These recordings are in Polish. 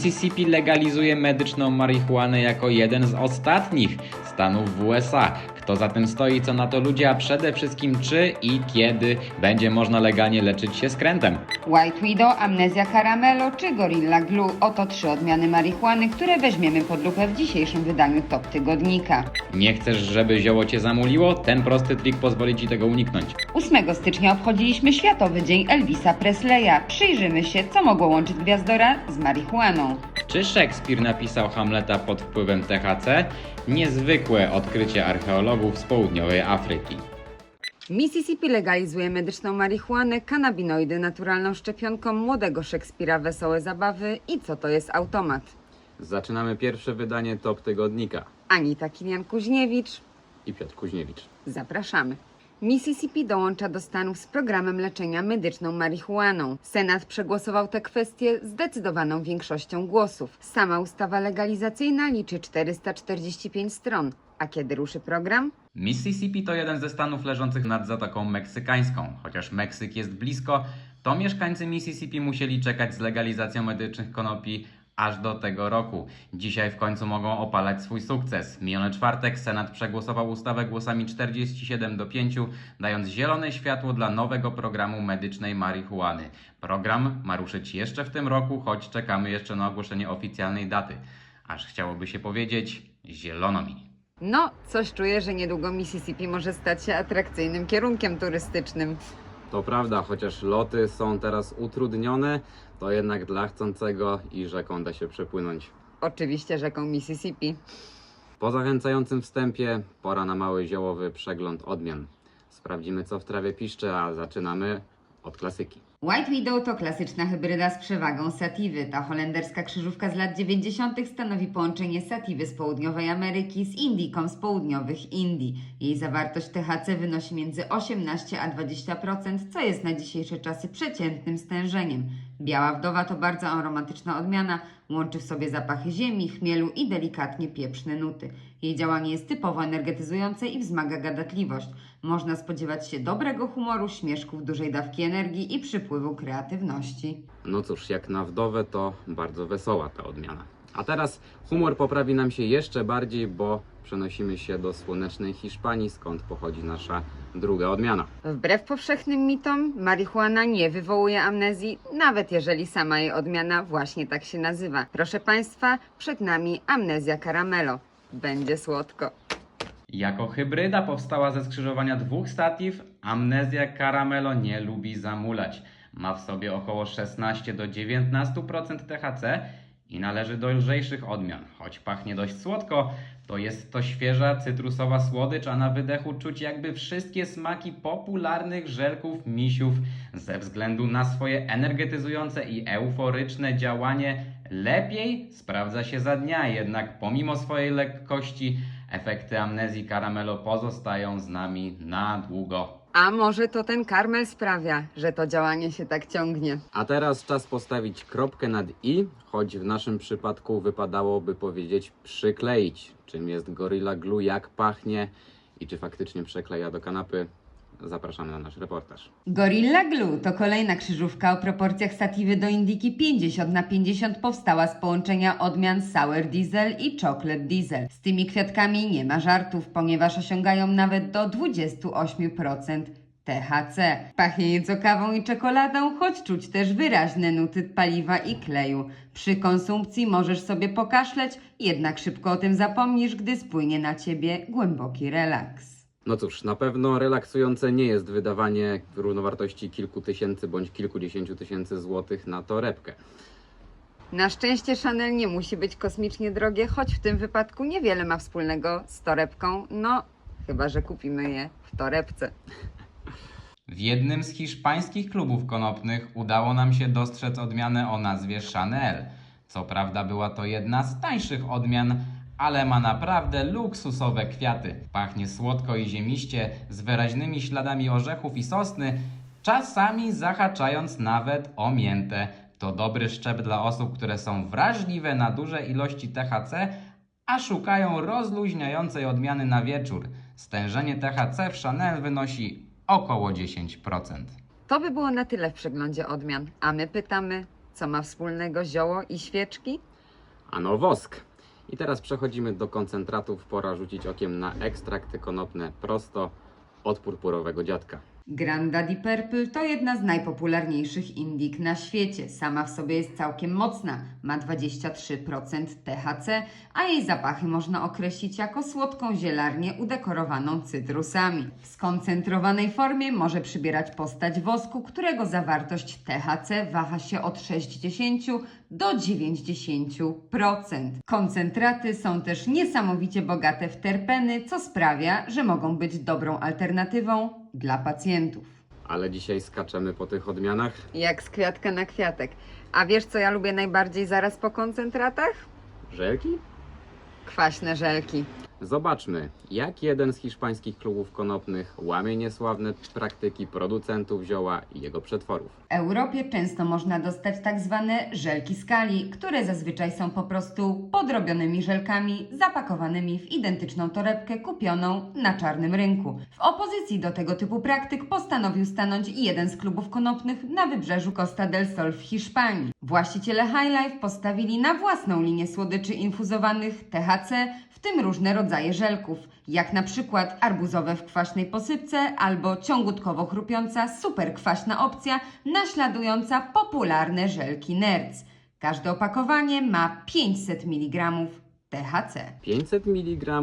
Mississippi legalizuje medyczną marihuanę jako jeden z ostatnich stanów w USA. Kto za tym stoi, co na to ludzie, a przede wszystkim czy i kiedy będzie można legalnie leczyć się skrętem. White Widow, Amnesia Caramelo czy Gorilla Glue oto trzy odmiany marihuany, które weźmiemy pod lupę w dzisiejszym wydaniu Top Tygodnika. Nie chcesz, żeby zioło cię zamuliło? Ten prosty trik pozwoli ci tego uniknąć. 8 stycznia obchodziliśmy Światowy Dzień Elvisa Presleya. Przyjrzymy się, co mogło łączyć gwiazdora z marihuaną. Czy Szekspir napisał Hamleta pod wpływem THC? Niezwykłe odkrycie archeologów z południowej Afryki. Mississippi legalizuje medyczną marihuanę, kanabinoidy naturalną szczepionką młodego Szekspira Wesołe Zabawy i co to jest automat. Zaczynamy pierwsze wydanie Top Tygodnika. Anita Kilian-Kuźniewicz, I Piotr Kuźniewicz. Zapraszamy. Mississippi dołącza do Stanów z programem leczenia medyczną marihuaną. Senat przegłosował tę kwestię zdecydowaną większością głosów. Sama ustawa legalizacyjna liczy 445 stron. A kiedy ruszy program? Mississippi to jeden ze stanów leżących nad Zatoką Meksykańską. Chociaż Meksyk jest blisko, to mieszkańcy Mississippi musieli czekać z legalizacją medycznych konopi aż do tego roku. Dzisiaj w końcu mogą opalać swój sukces. Miniony czwartek Senat przegłosował ustawę głosami 47 do 5, dając zielone światło dla nowego programu medycznej marihuany. Program ma ruszyć jeszcze w tym roku, choć czekamy jeszcze na ogłoszenie oficjalnej daty. Aż chciałoby się powiedzieć, zielono mi. No, coś czuję, że niedługo Mississippi może stać się atrakcyjnym kierunkiem turystycznym. To prawda, chociaż loty są teraz utrudnione, to jednak dla chcącego i rzeką da się przepłynąć. Oczywiście rzeką Mississippi. Po zachęcającym wstępie pora na mały ziołowy przegląd odmian. Sprawdzimy co w trawie piszczy, a zaczynamy od klasyki. White Widow to klasyczna hybryda z przewagą satiwy. Ta holenderska krzyżówka z lat 90. stanowi połączenie satiwy z południowej Ameryki z indyką z południowych Indii. Jej zawartość THC wynosi między 18 a 20%, co jest na dzisiejsze czasy przeciętnym stężeniem. Biała wdowa to bardzo aromatyczna odmiana, łączy w sobie zapachy ziemi, chmielu i delikatnie pieprzne nuty. Jej działanie jest typowo energetyzujące i wzmaga gadatliwość. Można spodziewać się dobrego humoru, śmieszków, dużej dawki energii i przypływu kreatywności. No cóż, jak na wdowę to bardzo wesoła ta odmiana. A teraz humor poprawi nam się jeszcze bardziej, bo przenosimy się do słonecznej Hiszpanii, skąd pochodzi nasza druga odmiana. Wbrew powszechnym mitom, marihuana nie wywołuje amnezji, nawet jeżeli sama jej odmiana właśnie tak się nazywa. Proszę Państwa, przed nami amnezja caramelo. Będzie słodko. Jako hybryda powstała ze skrzyżowania dwóch stativ, amnezja caramelo nie lubi zamulać. Ma w sobie około 16 do 19% THC i należy do lżejszych odmian. Choć pachnie dość słodko, to jest to świeża cytrusowa słodycz, a na wydechu czuć jakby wszystkie smaki popularnych żelków misiów ze względu na swoje energetyzujące i euforyczne działanie lepiej sprawdza się za dnia, jednak pomimo swojej lekkości efekty amnezji caramelo pozostają z nami na długo. A może to ten karmel sprawia, że to działanie się tak ciągnie. A teraz czas postawić kropkę nad i, choć w naszym przypadku wypadałoby powiedzieć przykleić. Czym jest Gorilla Glue, jak pachnie i czy faktycznie przekleja do kanapy. Zapraszamy na nasz reportaż. Gorilla Glue to kolejna krzyżówka o proporcjach statywy do indyki 50 na 50 powstała z połączenia odmian Sour Diesel i Chocolate Diesel. Z tymi kwiatkami nie ma żartów, ponieważ osiągają nawet do 28% THC. Pachnie nieco kawą i czekoladą, choć czuć też wyraźne nuty paliwa i kleju. Przy konsumpcji możesz sobie pokaszleć, jednak szybko o tym zapomnisz, gdy spłynie na ciebie głęboki relaks. No cóż, na pewno relaksujące nie jest wydawanie równowartości kilku tysięcy bądź kilkudziesięciu tysięcy złotych na torebkę. Na szczęście Chanel nie musi być kosmicznie drogie, choć w tym wypadku niewiele ma wspólnego z torebką, no chyba, że kupimy je w torebce. W jednym z hiszpańskich klubów konopnych udało nam się dostrzec odmianę o nazwie Chanel. Co prawda była to jedna z tańszych odmian, ale ma naprawdę luksusowe kwiaty. Pachnie słodko i ziemiście, z wyraźnymi śladami orzechów i sosny, czasami zahaczając nawet o miętę. To dobry szczep dla osób, które są wrażliwe na duże ilości THC, a szukają rozluźniającej odmiany na wieczór. Stężenie THC w Chanel wynosi około 10%. To by było na tyle w przeglądzie odmian, a my pytamy, co ma wspólnego zioło i świeczki? ano wosk. I teraz przechodzimy do koncentratów. Pora rzucić okiem na ekstrakty konopne prosto od purpurowego dziadka. Grand Daddy Purple to jedna z najpopularniejszych indik na świecie. Sama w sobie jest całkiem mocna, ma 23% THC, a jej zapachy można określić jako słodką zielarnię udekorowaną cytrusami. W skoncentrowanej formie może przybierać postać wosku, którego zawartość THC waha się od 60 do 90%. Koncentraty są też niesamowicie bogate w terpeny, co sprawia, że mogą być dobrą alternatywą dla pacjentów. Ale dzisiaj skaczemy po tych odmianach. Jak z kwiatka na kwiatek. A wiesz, co ja lubię najbardziej zaraz po koncentratach? Żelki? Kwaśne żelki. Zobaczmy, jak jeden z hiszpańskich klubów konopnych łamie niesławne praktyki producentów zioła i jego przetworów. W Europie często można dostać tak zwane żelki skali, które zazwyczaj są po prostu podrobionymi żelkami zapakowanymi w identyczną torebkę kupioną na czarnym rynku. W opozycji do tego typu praktyk postanowił stanąć jeden z klubów konopnych na wybrzeżu Costa del Sol w Hiszpanii. Właściciele High Life postawili na własną linię słodyczy infuzowanych THC, w tym różne rodzaje żelków, jak na przykład arbuzowe w kwaśnej posypce albo ciągutkowo chrupiąca super kwaśna opcja naśladująca popularne żelki Nerds. Każde opakowanie ma 500 mg THC. 500 mg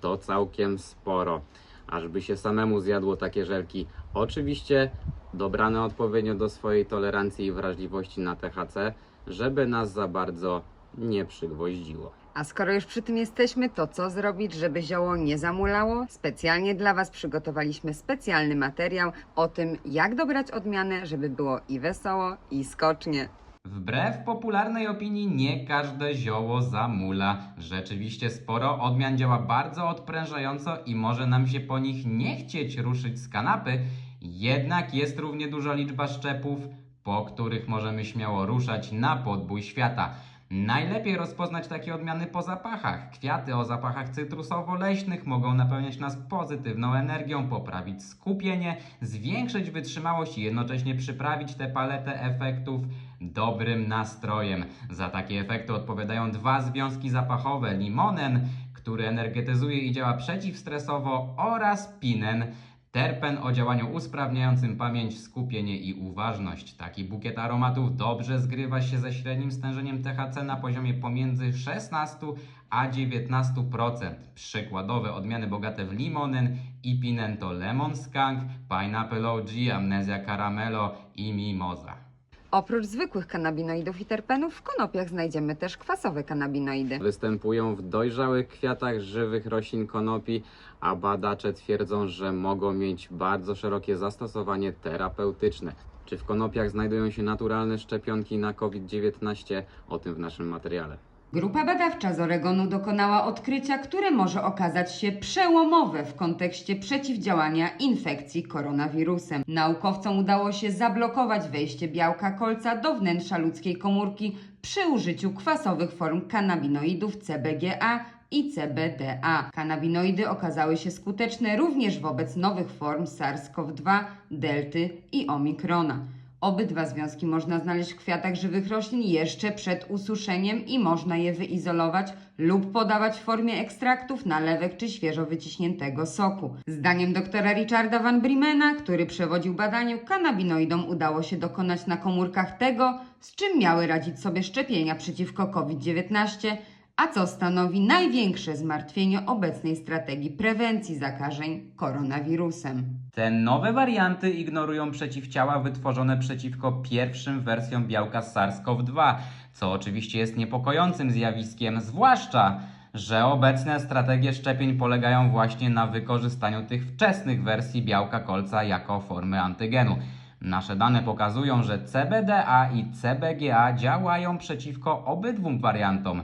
to całkiem sporo. Ażby się samemu zjadło takie żelki. Oczywiście dobrane odpowiednio do swojej tolerancji i wrażliwości na THC, żeby nas za bardzo nie przygwoździło. A skoro już przy tym jesteśmy, to co zrobić, żeby zioło nie zamulało? Specjalnie dla Was przygotowaliśmy specjalny materiał o tym, jak dobrać odmianę, żeby było i wesoło, i skocznie. Wbrew popularnej opinii nie każde zioło zamula. Rzeczywiście sporo odmian działa bardzo odprężająco i może nam się po nich nie chcieć ruszyć z kanapy, jednak jest równie duża liczba szczepów, po których możemy śmiało ruszać na podbój świata. Najlepiej rozpoznać takie odmiany po zapachach. Kwiaty o zapachach cytrusowo-leśnych mogą napełniać nas pozytywną energią, poprawić skupienie, zwiększyć wytrzymałość i jednocześnie przyprawić tę paletę efektów dobrym nastrojem. Za takie efekty odpowiadają dwa związki zapachowe: limonen, który energetyzuje i działa przeciwstresowo, oraz pinen, terpen o działaniu usprawniającym pamięć, skupienie i uważność. Taki bukiet aromatów dobrze zgrywa się ze średnim stężeniem THC na poziomie pomiędzy 16 a 19%. Przykładowe odmiany bogate w limonen i pinen to lemon skunk, pineapple OG, amnezja caramelo i mimoza. Oprócz zwykłych kanabinoidów i terpenów, w konopiach znajdziemy też kwasowe kanabinoidy. Występują w dojrzałych kwiatach żywych roślin konopi, a badacze twierdzą, że mogą mieć bardzo szerokie zastosowanie terapeutyczne. Czy w konopiach znajdują się naturalne szczepionki na COVID-19? O tym w naszym materiale. Grupa badawcza z Oregonu dokonała odkrycia, które może okazać się przełomowe w kontekście przeciwdziałania infekcji koronawirusem. Naukowcom udało się zablokować wejście białka kolca do wnętrza ludzkiej komórki przy użyciu kwasowych form kanabinoidów CBGA i CBDA. Kanabinoidy okazały się skuteczne również wobec nowych form SARS-CoV-2, delty i omikrona. Obydwa związki można znaleźć w kwiatach żywych roślin jeszcze przed ususzeniem i można je wyizolować lub podawać w formie ekstraktów, nalewek czy świeżo wyciśniętego soku. Zdaniem doktora Richarda Van Brimena, który przewodził badaniu, kanabinoidom udało się dokonać na komórkach tego, z czym miały radzić sobie szczepienia przeciwko COVID-19, a co stanowi największe zmartwienie obecnej strategii prewencji zakażeń koronawirusem. Te nowe warianty ignorują przeciwciała wytworzone przeciwko pierwszym wersjom białka SARS-CoV-2, co oczywiście jest niepokojącym zjawiskiem, zwłaszcza, że obecne strategie szczepień polegają właśnie na wykorzystaniu tych wczesnych wersji białka kolca jako formy antygenu. Nasze dane pokazują, że CBDA i CBGA działają przeciwko obydwu wariantom,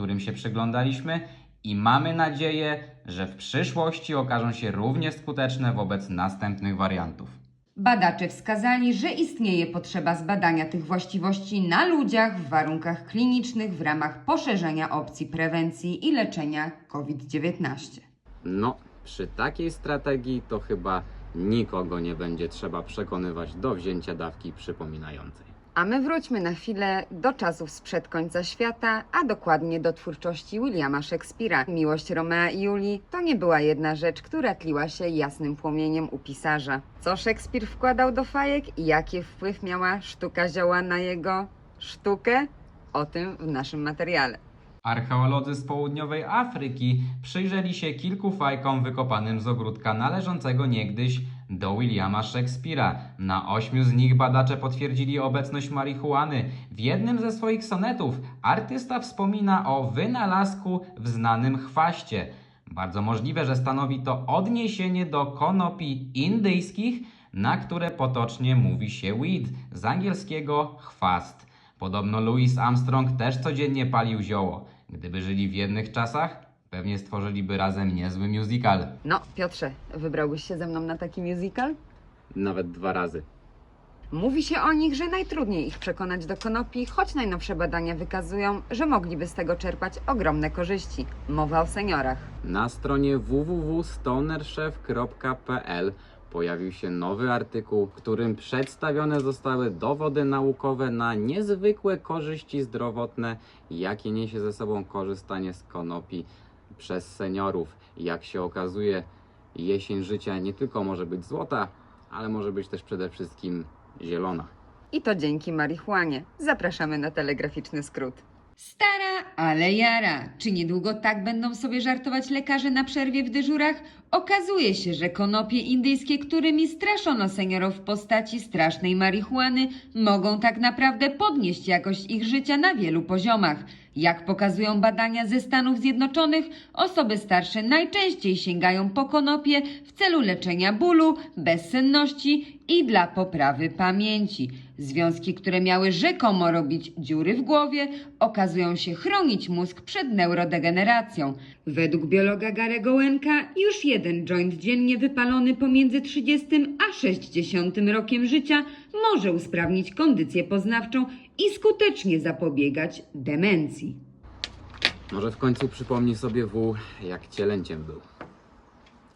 którym się przyglądaliśmy i mamy nadzieję, że w przyszłości okażą się równie skuteczne wobec następnych wariantów. Badacze wskazali, że istnieje potrzeba zbadania tych właściwości na ludziach w warunkach klinicznych w ramach poszerzenia opcji prewencji i leczenia COVID-19. No, przy takiej strategii to chyba nikogo nie będzie trzeba przekonywać do wzięcia dawki przypominającej. A my wróćmy na chwilę do czasów sprzed końca świata, a dokładnie do twórczości Williama Shakespeare'a. Miłość Romea i Julii to nie była jedna rzecz, która tliła się jasnym płomieniem u pisarza. Co Szekspir wkładał do fajek i jaki wpływ miała sztuka zioła na jego sztukę? O tym w naszym materiale. Archeolodzy z południowej Afryki przyjrzeli się kilku fajkom wykopanym z ogródka należącego niegdyś do Williama Shakespeare'a. Na ośmiu z nich badacze potwierdzili obecność marihuany. W jednym ze swoich sonetów artysta wspomina o wynalazku w znanym chwaście. Bardzo możliwe, że stanowi to odniesienie do konopi indyjskich, na które potocznie mówi się weed, z angielskiego chwast. Podobno Louis Armstrong też codziennie palił zioło. Gdyby żyli w jednych czasach, pewnie stworzyliby razem niezły musical. No, Piotrze, wybrałbyś się ze mną na taki musical? Nawet dwa razy. Mówi się o nich, że najtrudniej ich przekonać do konopi, choć najnowsze badania wykazują, że mogliby z tego czerpać ogromne korzyści. Mowa o seniorach. Na stronie www.stonerchef.pl pojawił się nowy artykuł, w którym przedstawione zostały dowody naukowe na niezwykłe korzyści zdrowotne, jakie niesie ze sobą korzystanie z konopi przez seniorów. Jak się okazuje, jesień życia nie tylko może być złota, ale może być też przede wszystkim zielona. I to dzięki marihuanie. Zapraszamy na telegraficzny skrót. Stara, ale jara. Czy niedługo tak będą sobie żartować lekarze na przerwie w dyżurach? Okazuje się, że konopie indyjskie, którymi straszono seniorów w postaci strasznej marihuany, mogą tak naprawdę podnieść jakość ich życia na wielu poziomach. Jak pokazują badania ze Stanów Zjednoczonych, osoby starsze najczęściej sięgają po konopie w celu leczenia bólu, bezsenności i dla poprawy pamięci. Związki, które miały rzekomo robić dziury w głowie, okazują się chronić mózg przed neurodegeneracją. Według biologa Garego Łenka już jeden joint dziennie wypalony pomiędzy 30 a 60 rokiem życia może usprawnić kondycję poznawczą i skutecznie zapobiegać demencji. Może w końcu przypomni sobie W, jak cielęciem był.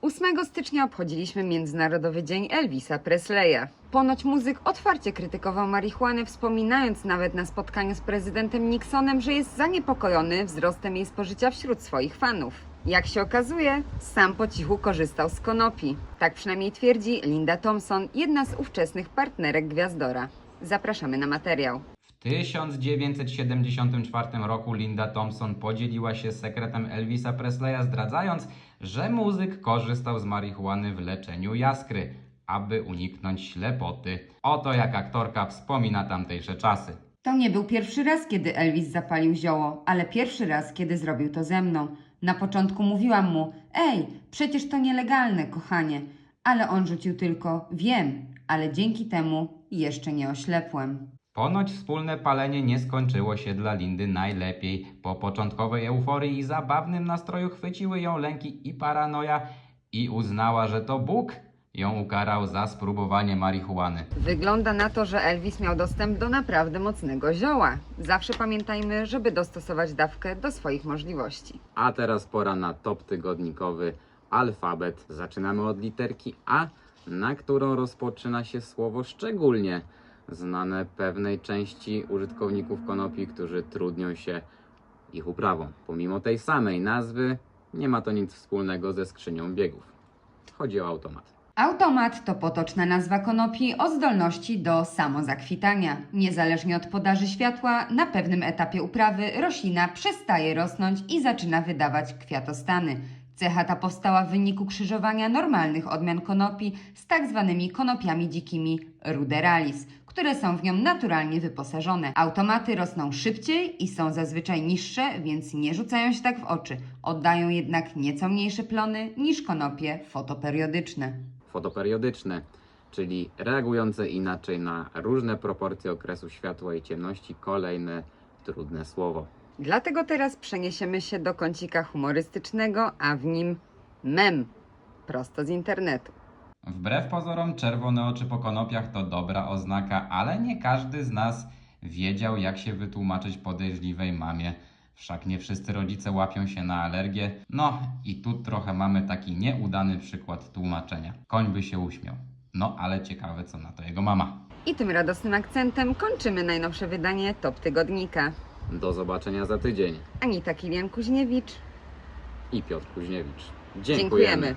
8 stycznia obchodziliśmy Międzynarodowy Dzień Elvisa Presleya. Ponoć muzyk otwarcie krytykował marihuanę, wspominając nawet na spotkaniu z prezydentem Nixonem, że jest zaniepokojony wzrostem jej spożycia wśród swoich fanów. Jak się okazuje, sam po cichu korzystał z konopi. Tak przynajmniej twierdzi Linda Thompson, jedna z ówczesnych partnerek Gwiazdora. Zapraszamy na materiał. W 1974 roku Linda Thompson podzieliła się sekretem Elvisa Presleya, zdradzając, że muzyk korzystał z marihuany w leczeniu jaskry, aby uniknąć ślepoty. Oto jak aktorka wspomina tamtejsze czasy. To nie był pierwszy raz, kiedy Elvis zapalił zioło, ale pierwszy raz, kiedy zrobił to ze mną. Na początku mówiłam mu: Ej, przecież to nielegalne, kochanie. Ale on rzucił tylko: Wiem, ale dzięki temu jeszcze nie oślepłem. Ponoć wspólne palenie nie skończyło się dla Lindy najlepiej. Po początkowej euforii i zabawnym nastroju chwyciły ją lęki i paranoja i uznała, że to Bóg ją ukarał za spróbowanie marihuany. Wygląda na to, że Elvis miał dostęp do naprawdę mocnego zioła. Zawsze pamiętajmy, żeby dostosować dawkę do swoich możliwości. A teraz pora na top tygodnikowy alfabet. Zaczynamy od literki A, na którą rozpoczyna się słowo szczególnie znane pewnej części użytkowników konopi, którzy trudnią się ich uprawą. Pomimo tej samej nazwy, nie ma to nic wspólnego ze skrzynią biegów. Chodzi o automat. Automat to potoczna nazwa konopi o zdolności do samozakwitania. Niezależnie od podaży światła, na pewnym etapie uprawy roślina przestaje rosnąć i zaczyna wydawać kwiatostany. Cecha ta powstała w wyniku krzyżowania normalnych odmian konopi z tak zwanymi konopiami dzikimi ruderalis, które są w nią naturalnie wyposażone. Automaty rosną szybciej i są zazwyczaj niższe, więc nie rzucają się tak w oczy. Oddają jednak nieco mniejsze plony niż konopie fotoperiodyczne. Fotoperiodyczne, czyli reagujące inaczej na różne proporcje okresu światła i ciemności. Kolejne trudne słowo. Dlatego teraz przeniesiemy się do kącika humorystycznego, a w nim mem prosto z internetu. Wbrew pozorom, czerwone oczy po konopiach to dobra oznaka, ale nie każdy z nas wiedział, jak się wytłumaczyć podejrzliwej mamie. Wszak nie wszyscy rodzice łapią się na alergię. No i tu trochę mamy taki nieudany przykład tłumaczenia. Koń by się uśmiał. No ale ciekawe, co na to jego mama. I tym radosnym akcentem kończymy najnowsze wydanie Top Tygodnika. Do zobaczenia za tydzień. Anita Kilian-Kuźniewicz. I Piotr Kuźniewicz. Dziękujemy.